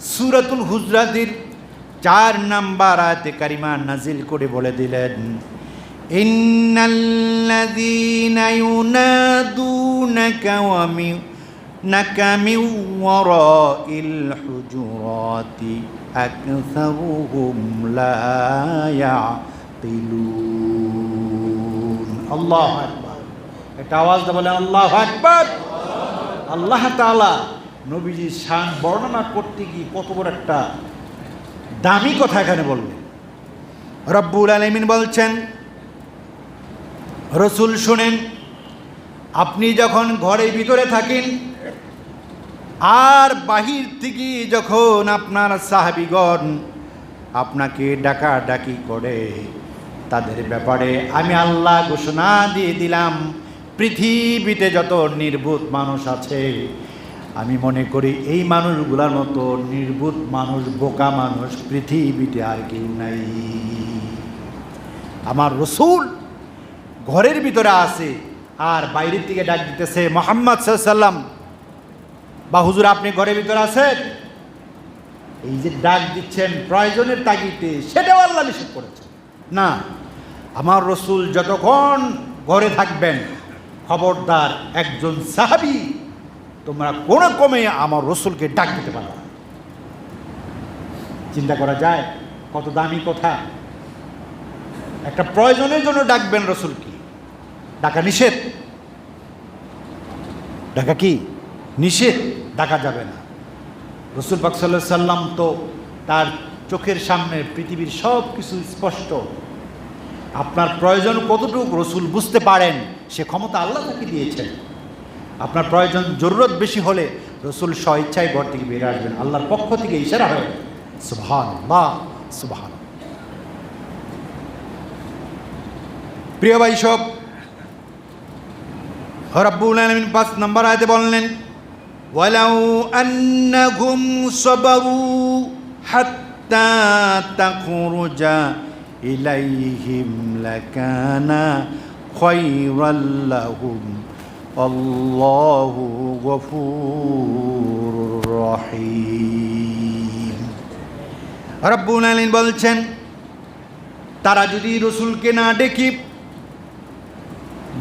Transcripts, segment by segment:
সুরাতুল হুজরাতের চার নাম্বার আয়াতে কারিমা নাজিল করে বলে দিলেন, ইন্নাল্লাযীনা ইউনাদুনাকা ওয়া মিনাকা মিন ওয়ারাইল হুজুরাতি আকসারুহুম লা ইয়াকিলুন আল্লাহু আকবার। এটা আওয়াজ বলেন, আল্লাহু আকবার। আল্লাহ তাআলা নবীজির শান বর্ণনা করতে গিয়ে কত বড় একটা দামি কথা এখানে বললেন। রব্বুল আলমিন বলছেন, রসুল শুনেন, আপনি যখন ঘরের ভিতরে থাকেন, আর বাহির থেকে যখন আপনার সাহাবিগণ আপনাকে ডাকা ডাকি করে, তাদের ব্যাপারে আমি আল্লাহ ঘোষণা দিয়ে দিলাম, পৃথিবীতে যত নির্বোধ মানুষ আছে আমি মনে করি এই মানুষগুলোর মতো নির্বোধ মানুষ, বোকা মানুষ পৃথিবীতে আর কেউ নাই। আমার রসুল ঘরের ভিতরে আছে, আর বাইরের দিকে ডাক দিতেছে, মোহাম্মদ সাল্লাম বা হুজুর আপনি ঘরের ভিতরে আছেন? এই যে ডাক দিচ্ছেন, প্রয়োজনের তাগিতে সেটাও আল্লাহ নিষেধ করেছে না, আমার রসুল যতক্ষণ ঘরে থাকবেন, খবরদার একজন সাহাবি তোমরা কোনো কমে আমার রসুলকে ডাক দিতে পারো চিন্তা করা যায়, কত দামি কথা। একটা প্রয়োজনের জন্য ডাকবেন রসুলকে। ডাকা নিষেধ। ডাকা কি? নিষেধ। ডাকা যাবে না। রসুল পাক সাল্লাহ সাল্লাম তো তার চোখের সামনে পৃথিবীর সব কিছু স্পষ্ট। আপনার প্রয়োজন কতটুকু রসুল বুঝতে পারেন, সে ক্ষমতা আল্লাহ তাকে দিয়েছেন। আপনার প্রয়োজন জরুরত বেশি হলে রসুল স্ব ইচ্ছায় ঘর থেকে বেরিয়ে আসবেন আল্লাহর পক্ষ থেকে ইশারা হয় সুবহান বা সুবহান প্রিয় ভাই সব রব্বুল আলমিন পাঁচ নম্বর আয়তে বললেন ولو أنهم صبروا حتى تخرج إليهم لكان خيرا لهم الله غفور رحيم রব্বুল আলীন বলছেন তারা যদি রসুলকে না ডেকে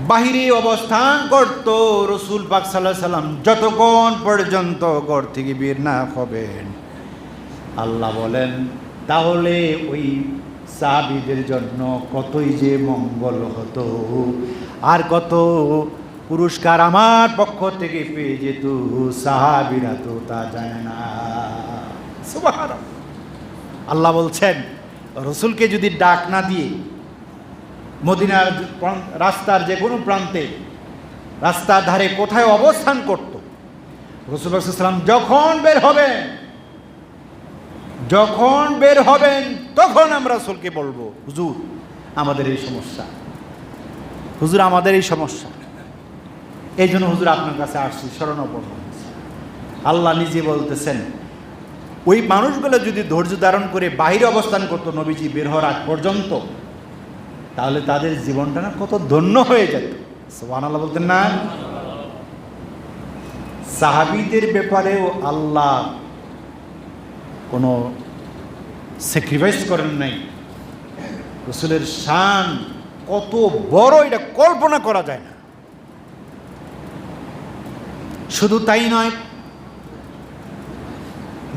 বাহিরে অবস্থান করত রসুল পাক সাল্লাহ সাল্লাম যতক্ষণ পর্যন্ত ঘর থেকে বের না হবেন আল্লাহ বলেন তাহলে ওই সাহাবিদের জন্য কতই যে মঙ্গল হতো আর কত পুরস্কার আমার পক্ষ থেকে পেয়ে যেত সাহাবিরা তো তা জানে না। আল্লাহ বলছেন, রসুলকে যদি ডাক না দিয়ে মদিনার রাস্তার যে কোনো প্রান্তে রাস্তার ধারে কোথায় অবস্থান করত রসুল রসুলাম যখন বের হবেন, যখন বের হবেন, তখন আমরা রসুলকে বলব, হুজুর, আমাদের এই সমস্যা। হুজুর, আমাদের এই সমস্যা। এই জন্য হুজুর আপনার কাছে আসছি, শরণাপন্ন আল্লাহ নিজে বলতেছেন, ওই মানুষগুলো যদি ধৈর্য ধারণ করে বাইরে অবস্থান করতো নবীজি বের হওয়ার আগ পর্যন্ত, তাহলে তাদের জীবনটা না কত ধন্য হয়ে যেত। সোহান আল্লাহ বলতেন না? সাহাবিদের ব্যাপারেও আল্লাহ কোনো স্যাক্রিফাইস করেন নাই। রসুলের শান কত বড়, এটা কল্পনা করা যায় না। শুধু তাই নয়,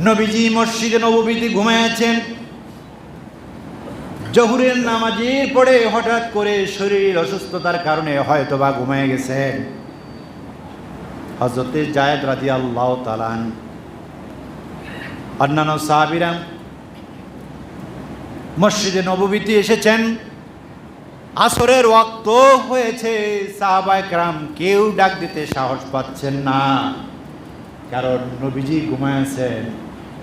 নবীজি মসজিদে নবীতে ঘুমাইয়াছেন জহুরের নামাজের পরে হঠাৎ করে শরীর অসুস্থতার কারণে হয়তো বা ঘুমিয়ে গেছেন। হজরতে জায়দ রাজি আল্লাহ তালান অন্যান্য সাহাবিরাম মসজিদে নবীতে এসেছেন। আসরের ওয়াক্ত হয়েছে, সাহাবায় ক্রাম কেউ ডাক দিতে সাহস পাচ্ছেন না। কারণ নবীজি ঘুমাইছেন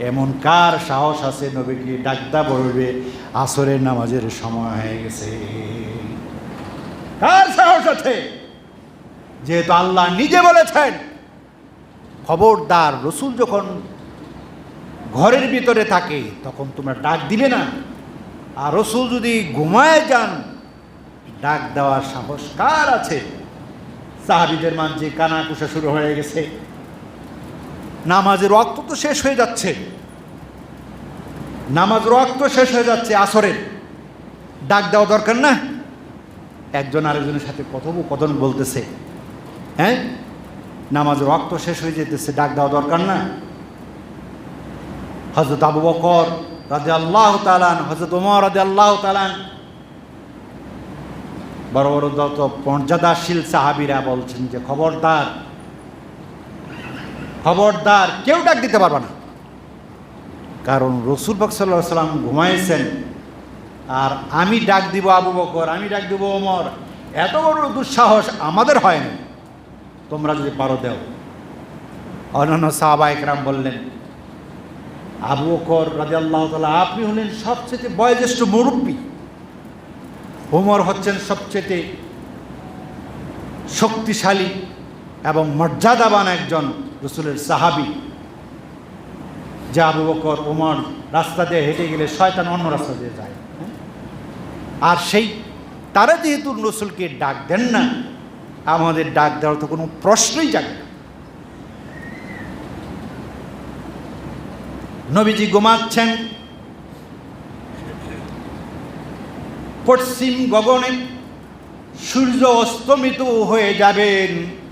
এমন কার সাহস আছে নবীকে ডাকদা বলবে, আসরের নামাজের সময় হয়ে গেছে। কার সাহস আছে? যেহেতু আল্লাহ নিজে বলেছেন, খবরদার রসুল যখন ঘরের ভিতরে থাকে, তখন তোমরা ডাক দিবে না। আর রসুল যদি ঘুমায় যান ডাক দেওয়ার সাহস কার আছে? সাহাবিদের মাঝে কানাকুশা শুরু হয়ে গেছে। নামাজের রক্ত তো শেষ হয়ে যাচ্ছে। নামাজ রক্ত শেষ হয়ে যাচ্ছে আসরের। ডাক দেওয়া দরকার না। একজন আরেকজনের সাথে কথোপকথন বলতেছে। হ্যাঁ? নামাজ রক্ত শেষ হয়ে যেতেছে, ডাক দেওয়া দরকার না। হজরত আবু বকর রাজে আল্লাহ তালান হজরত উমর রাজে আল্লাহ তালান বড় বড় যত মর্যাদাশীল সাহাবিরা বলছেন যে খবরদার খবরদার, কেউ ডাক দিতে পারবে না। কারণ রসুল পাক সাল্লাহ সাল্লাম ঘুমাইছেন, আর আমি ডাক দিব আবু বকর, আমি ডাক দিব ওমর। এত বড় দুঃসাহস আমাদের হয়নি তোমরা যদি পারো দেও। অন্যান্য সাহাবা একরাম বললেন, আবু বকর রাজি আল্লাহ তালা আপনি হলেন সবচেয়ে বয়োজ্যেষ্ঠ মুরব্বী। ওমর হচ্ছেন সবচেয়ে শক্তিশালী এবং মর্যাদাবান একজন রসুলের সাহাবি যে আবু বকর, ওমর রাস্তা দিয়ে হেঁটে গেলে শয়তান অন্য রাস্তা দিয়ে যায়? আর সেই তারা যেহেতু রসুলকে ডাক দেন না, আমাদের ডাক দেওয়ার তো কোনো প্রশ্নই জাগে না নবীজি ঘুমাচ্ছেন পশ্চিম গগনে সূর্য অস্তমিত হয়ে যাবেন,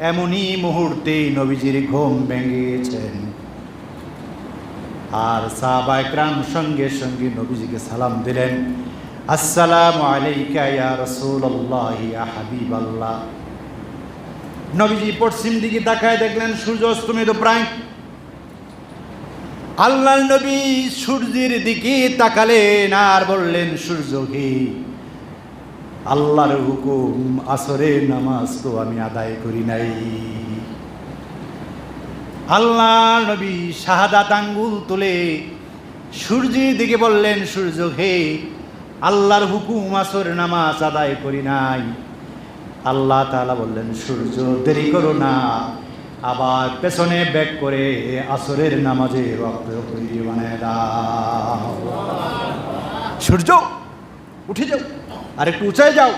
এমনই মুহূর্তে নবীজির ঘুম ভেঙেছেন। আর সাহাবা একরাম সঙ্গে সঙ্গে নবীজিকে সালাম দিলেন, আসসালামু আলাইকা ইয়া রাসূলুল্লাহ ইয়া হাবিবাল্লাহ। নবীজি পশ্চিম দিকে তাকায় দেখলেন সূর্য অস্তমিত প্রায়। আল্লাহ নবী সূর্যের দিকে তাকালেন আর বললেন সূর্যকে আল্লাহর হুকুম, আসরের নামাজ তো আমি আদায় করি নাই। আল্লাহ নবী শাহাদাত আঙ্গুল তুলে সূর্যের দিকে বললেন, সূর্য হে, আল্লাহর হুকুম আসর নামাজ আদায় করি নাই। আল্লাহ তালা বললেন, সূর্য, দেরি করো না। আবার পেছনে ব্যাক করে আসরের নামাজে রক্ত দাও। সূর্য, উঠে যাও। আর একটু উঁচায় যাও।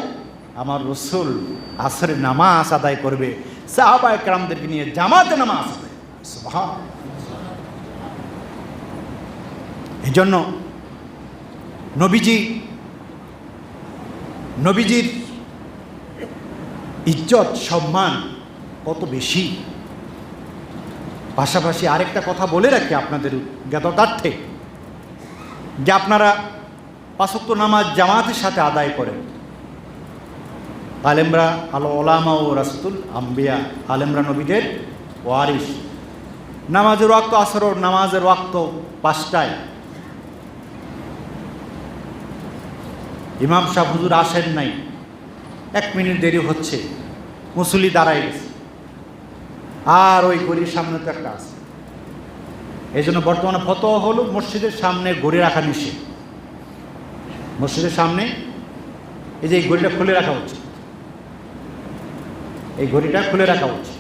আমার রসুল আসরের নামাজ আদায় করবে। সাহাবা একরামদেরকে নিয়ে জামাতে নামাজ এই জন্য নবীজি, নবীজির ইজ্জত, সম্মান কত বেশি। পাশাপাশি আরেকটা কথা বলে রাখি আপনাদের জ্ঞাততার্থে যে আপনারা পাঁচক্ত নামাজ জামাতের সাথে আদায় করেন। আলেমরা আলো ওলামা ও রাসতুল আম্বিয়া, আলেমরা নবীদের ওয়ারিস নামাজের ওয়াক্ত আসর, নামাজের ওয়াক্ত পাঁচটায়। ইমাম সাহ হুজুর আসেন নাই। এক মিনিট দেরি হচ্ছে মুসলি দাঁড়াই গেছে। আর ওই গড়ির সামনে তো একটা আছে। এই জন্য বর্তমানে ফতো হলো, মসজিদের সামনে গড়ি রাখা নিষেধ। মসজিদের সামনে এই যে এই ঘড়িটা খুলে রাখা হচ্ছে। এই ঘড়িটা খুলে রাখা হচ্ছে।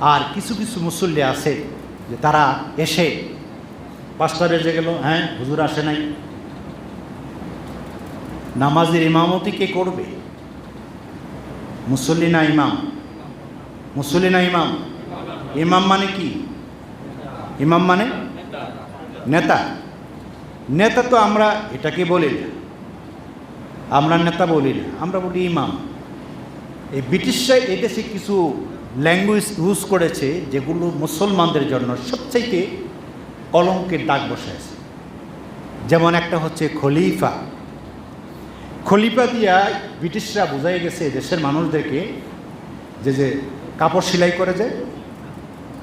আর কিছু কিছু মুসল্লি আছে যে তারা এসে পাঁচটা বেজে গেল হ্যাঁ হুজুর আসে নাই। নামাজের ইমামতি কে করবে? মুসল্লি না ইমাম? মুসল্লি না ইমাম? ইমাম মানে কি? ইমাম মানে নেতা। নেতা তো আমরা, এটাকে বলি না। আমরা নেতা বলি না, আমরা বলি ইমাম। এই ব্রিটিশরা এদেশে কিছু ল্যাঙ্গুয়েজ ইউজ করেছে, যেগুলো মুসলমানদের জন্য সবচাইতে কলঙ্কের দাগ বসে আছে। যেমন একটা হচ্ছে খলিফা। খলিফা দিয়া ব্রিটিশরা বোঝাই গেছে দেশের মানুষদেরকে যে যে কাপড় সেলাই করে যে,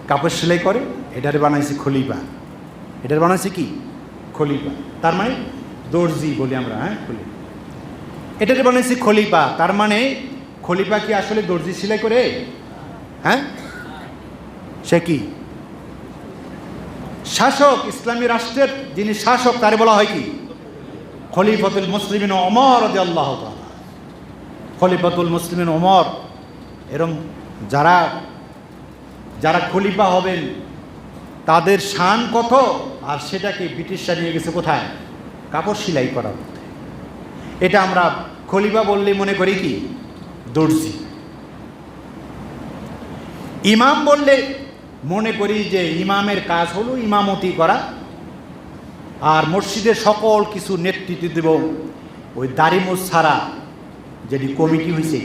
কাপড় সেলাই করে, এটারে বানাইছে খলিফা। এটার বানাইছে কি? খলিফা। তার মানে দর্জি বলি আমরা হ্যাঁ? খলিফা। এটারে বানাইছে খলিফা। তার মানে খলিফা কি আসলে দর্জি সেলাই করে? হ্যাঁ? সে কি? শাসক, ইসলামী রাষ্ট্রের যিনি শাসক, তারে বলা হয় কি? খলিফতুল মুসলিমিন অমর আল্লাহ খলিফতুল মুসলিমিন অমর এরম যারা যারা খলিফা হবেন, তাদের শান কত? আর সেটাকে ব্রিটিশরা নিয়ে গেছে কোথায়? কাপড় সেলাই করার এটা আমরা খলিফা বললেই মনে করি কি? দর্জি। ইমাম বললে মনে করি যে ইমামের কাজ হলো ইমামতি করা আর মসজিদের সকল কিছু নেতৃত্ব দেব ওই দারিমুস ছাড়া যেটি কমিটি হয়েছে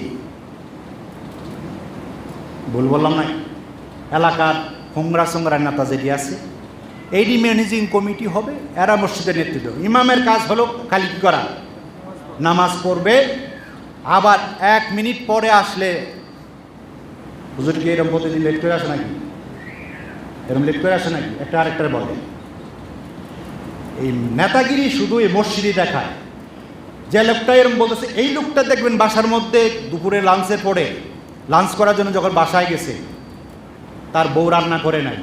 ভুল বললাম না? এলাকার হোংরা সোংরা নেতা যেটি আছে এইটি ম্যানেজিং কমিটি হবে, এরা মসজিদের নেতৃত্ব। ইমামের কাজ হলো খালি কি করা? নামাজ পড়বে, আবার এক মিনিট পরে আসলে। হুজুর কি এরকম প্রতিদিন লেট করে আসে নাকি? এরকম লেট করে আসে নাকি? একটা আরেকটা বলে। এই নেতাগিরি শুধু এই মসজিদই দেখায়। যে লোকটা এরকম বলতেছে, এই লোকটা দেখবেন বাসার মধ্যে দুপুরে লাঞ্চে পড়ে। লাঞ্চ করার জন্য যখন বাসায় গেছে, তার বউ রান্না করে নাই।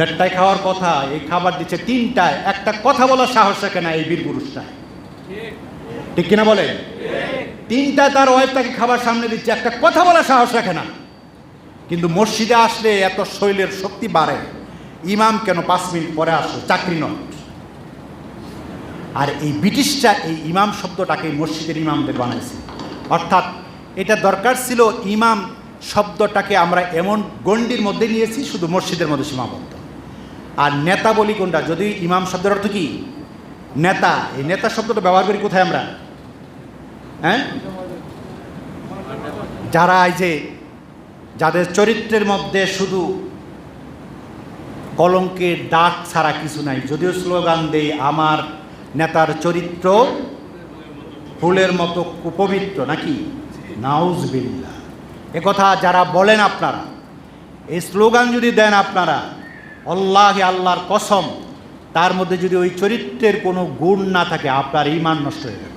দেড়টায় খাওয়ার কথা, এই খাবার দিচ্ছে তিনটায়। একটা কথা বলার সাহস রাখে না এই বীর পুরুষটা। ঠিক কিনা বলে? তিনটায় তার ওয়াইফ তাকে খাবার সামনে দিচ্ছে, একটা কথা বলার সাহস রাখে না। কিন্তু মসজিদে আসলে এত শৈলের শক্তি বাড়ে। ইমাম কেন পাঁচ মিনিট পরে আসলো? চাকরি নয়। আর এই ব্রিটিশরা এই ইমাম শব্দটাকে মসজিদের ইমামদের বানাইছে। অর্থাৎ এটা দরকার ছিল ইমাম শব্দটাকে আমরা এমন গণ্ডির মধ্যে নিয়েছি, শুধু মসজিদের মধ্যে সীমাবদ্ধ। আর নেতা বলি কোনটা? যদি ইমাম শব্দের অর্থ কি? নেতা। এই নেতা শব্দটা ব্যবহার করি কোথায় আমরা? হ্যাঁ? যারা এই যে, যাদের চরিত্রের মধ্যে শুধু কলঙ্কের দাগ ছাড়া কিছু নাই, যদিও স্লোগান দেই, আমার নেতার চরিত্র ফুলের মতো কুপবিত্র নাকি? নাউজ বিল্লা কথা যারা বলেন আপনারা, এই স্লোগান যদি দেন আপনারা আল্লাহ আল্লাহর কসম, তার মধ্যে যদি ওই চরিত্রের কোনো গুণ না থাকে, আপনার ইমান নষ্ট হয়ে যাবে।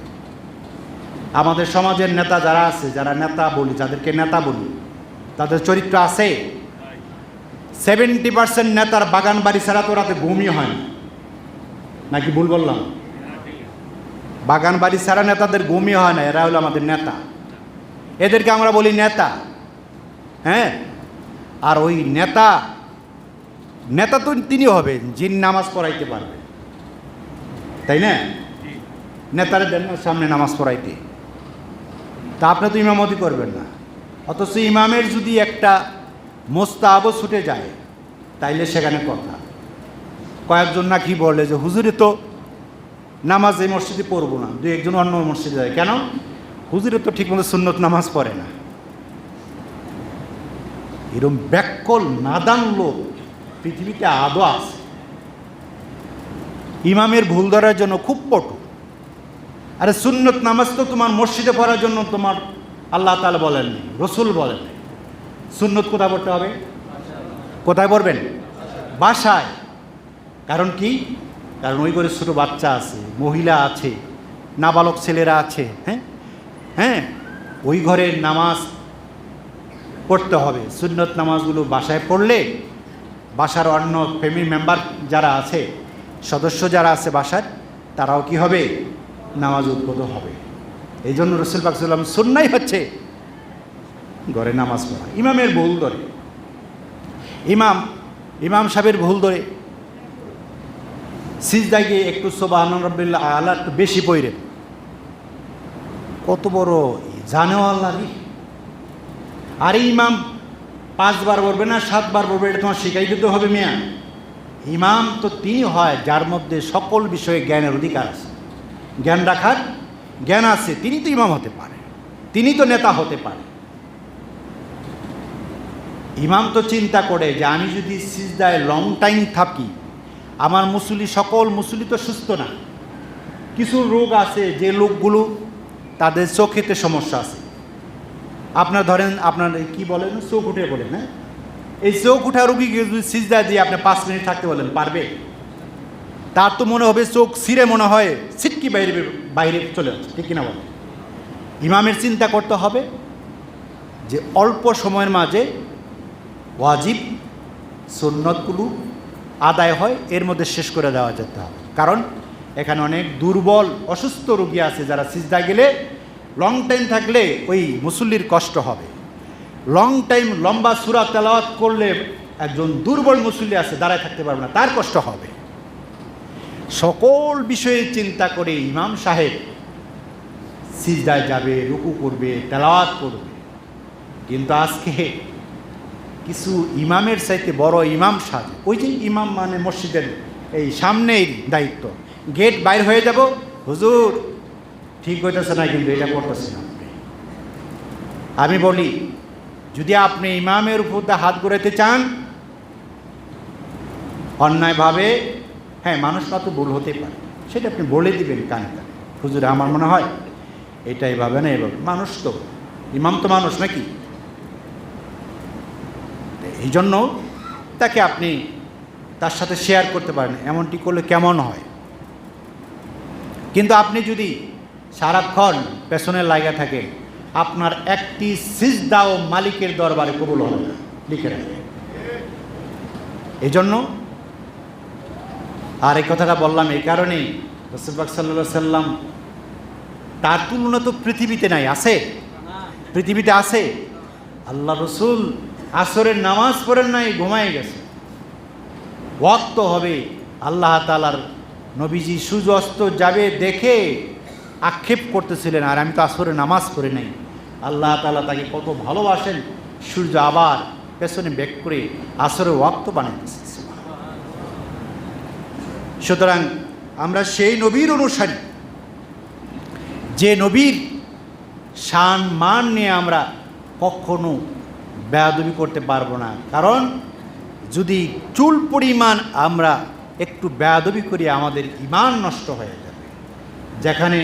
আমাদের সমাজের নেতা যারা আছে, যারা নেতা বলি, যাদেরকে নেতা বলি, তাদের চরিত্র আছে। সেভেন্টি পার্সেন্ট নেতার বাগান বাড়ি ছাড়া তো রাতে ঘুমই হয় না। নাকি ভুল বললাম? বাগান বাড়ি ছাড়া নেতাদের ঘুমই হয় না, এরা হলো আমাদের নেতা। এদেরকে আমরা বলি নেতা। হ্যাঁ? আর ওই নেতা নেতা তো তিনি হবেন, যিনি নামাজ পড়াইতে পারবে তাই না? নেতারা দেন সামনে নামাজ পড়াইতে। তা আপনি তো ইমামতি করবেন না। অথচ ইমামের যদি একটা মোস্তাবও ছুটে যায়, তাইলে সেখানে কথা। কয়েকজন না কি বলে যে, হুজুরে তো নামাজ এই মসজিদে পড়ব না। দু একজন অন্য মসজিদে যায়, কেন? হুজুরে তো ঠিকমতো সুন্নত নামাজ পড়ে না। এরম ব্যাকল নাদান লোক পৃথিবীতে আদৌ আছে। ইমামের ভুল ধরার জন্য খুব পটু আরে সুন্নত নামাজ তো তোমার মসজিদে পড়ার জন্য তোমার আল্লাহ তালা বলেননি রসুল বলেন সুন্নত কোথায় পড়তে হবে? কোথায় পড়বেন? বাসায়। কারণ কি? কারণ ওই করে ছোটো বাচ্চা আছে, মহিলা আছে, নাবালক ছেলেরা আছে হ্যাঁ? হ্যাঁ? ওই ঘরে নামাজ পড়তে হবে। সুন্নত নামাজগুলো বাসায় পড়লে বাসার অন্য ফ্যামিলি মেম্বার যারা আছে, সদস্য যারা আছে বাসার, তারাও কি হবে? নামাজ উদ্ভূত হবে। এই জন্য রসুল পাকসাল্লাম সুন্নাই হচ্ছে ঘরে নামাজ পড়া। ইমামের ভুল ধরে। ইমাম ইমাম সাহেবের ভুল ধরে। সিজদায় গিয়ে একটু সোবা আনরবিল্লা আল্লাহ একটু বেশি পইরে। কত বড় জানেও আল্লাহ আরে ইমাম পাঁচবার বলবে না, সাতবার বলবে, এটা তোমার শিখাই দিতে হবে মিয়া। ইমাম তো তিনি হয়, যার মধ্যে সকল বিষয়ে জ্ঞানের অধিকার আছে। জ্ঞান রাখার জ্ঞান আছে, তিনি তো ইমাম হতে পারে। তিনি তো নেতা হতে পারে। ইমাম তো চিন্তা করে যে আমি যদি সিজদায় লং টাইম থাকি, আমার মুসলি সকল মুসলি তো সুস্থ না। কিছু রোগ আছে, যে লোকগুলো তাদের চোখেতে সমস্যা আছে। আপনার ধরেন আপনার কি বলেন চোখ উঠে বলেন হ্যাঁ? এই চোখ উঠা রুগীকে যদি সিজদা দিয়ে আপনি পাঁচ মিনিট থাকতে বলেন, পারবে? তার তো মনে হবে চোখ সিরে মনে হয় সিটকি বাইরে বাইরে চলে যাচ্ছে, ঠিক কিনা বলেন? ইমামের চিন্তা করতে হবে যে অল্প সময়ের মাঝে ওয়াজিব সুন্নতগুলো আদায় হয়, এর মধ্যে শেষ করে দেওয়া যেতে হবে। কারণ এখানে অনেক দুর্বল, অসুস্থ রোগী আছে যারা সিজদা গেলে লং টাইম থাকলে ওই মুসল্লির কষ্ট হবে। লং টাইম লম্বা সুরা তেলাওয়াত করলে একজন দুর্বল মুসল্লি আছে, দাঁড়ায় থাকতে পারবে না, তার কষ্ট হবে। সকল বিষয়ে চিন্তা করে ইমাম সাহেব সিজদায় যাবে, রুকু করবে, তেলাওয়াত করবে। কিন্তু আজকে কিছু ইমামের চাইতে বড় ইমাম সাজে ওই যে ইমাম মানে মসজিদের এই সামনেই দায়িত্ব। গেট বাইর হয়ে যাব। হুজুর ঠিক হইতেছে না, কিন্তু এটা করতেছে না। আপনি। আমি বলি, যদি আপনি ইমামের উপর দিয়ে হাত ঘুরাতে চান, অন্যায়ভাবে হ্যাঁ মানুষ মাত্র ভুল হতে পারে। সেটা আপনি বলে দিবেন কানে কানে হুজুর, আমার মনে হয় এটা এভাবে না, এভাবে। মানুষ তো, ইমাম তো মানুষ নাকি? এই জন্য তাকে আপনি তার সাথে শেয়ার করতে পারেন, এমনটি করলে কেমন হয়? কিন্তু আপনি যদি সারাক্ষণ পেছনে লাগা থাকে। আপনার একটি সিজদাও মালিকের দরবারে কবুল হবে না। লিখে রাখবে এই জন্য আর এই কথাটা বললাম এই কারণেই রসুলবাক সাল্লা সাল্লাম তার তুলনা তো পৃথিবীতে নাই, আছে? পৃথিবীতে আছে। আল্লাহ রসুল আসরের নামাজ পড়েন নাই, ঘুমায় গেছে। ওয়াক্ত হবে, আল্লাহ তালার নবীজি সূর্য অস্ত যাবে দেখে আক্ষেপ করতেছিলেন, আর আমি তো আসরে নামাজ পড়ি নাই। আল্লাহ তালা তাকে কত ভালোবাসেন, সূর্য আবার পেছনে ব্যাক করে আসরে ওয়াক্ত বানাইতেছে। সুতরাং আমরা সেই নবীর অনুসারী, যে নবীর শান মান নিয়ে আমরা কখনো বেয়াদবি করতে পারব না। কারণ যদি চুল পরিমাণ আমরা একটু বেয়াদবি করি, আমাদের ইমান নষ্ট হয়ে যাবে। যেখানে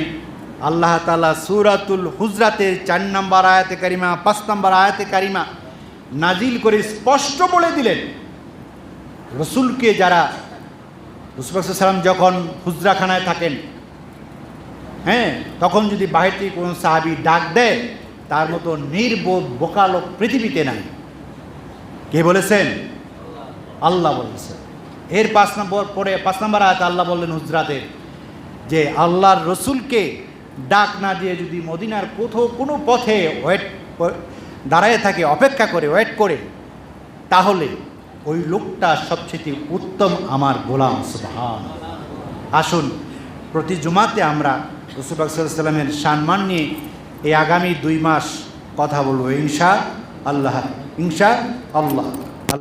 আল্লাহ তালা সুরাতুল হুজরাতের চার নম্বর আয়াতে কারিমা, পাঁচ নম্বর আয়াতে কারিমা নাজিল করে স্পষ্ট বলে দিলেন। রসুলকে যারা রসুলাম যখন হুজরাখানায় থাকেন হ্যাঁ তখন যদি বাহির থেকে কোনো সাহাবি ডাক দেয়, তার মতো নির্বোধ, বোকালোক পৃথিবীতে নাই। কে বলেছেন? আল্লাহ বলেছেন। এর পাঁচ নম্বর, পরে পাঁচ নম্বর আয়াত আল্লাহ বললেন হুজরাতের যে আল্লাহর রসুলকে ডাক না দিয়ে যদি মদিনার কোথাও কোনো পথে ওয়েট দাঁড়ায় থাকে, অপেক্ষা করে ওয়েট করে, তাহলে ওই লোকটা সবচেয়ে উত্তম আমার গোলাম সুবহান আসুন, প্রতি জুমাতে আমরা রসুবাক সাল্লামের সম্মান নিয়ে এই আগামী দুই মাস কথা বলব, ইনশা আল্লাহ ইনশা আল্লাহ।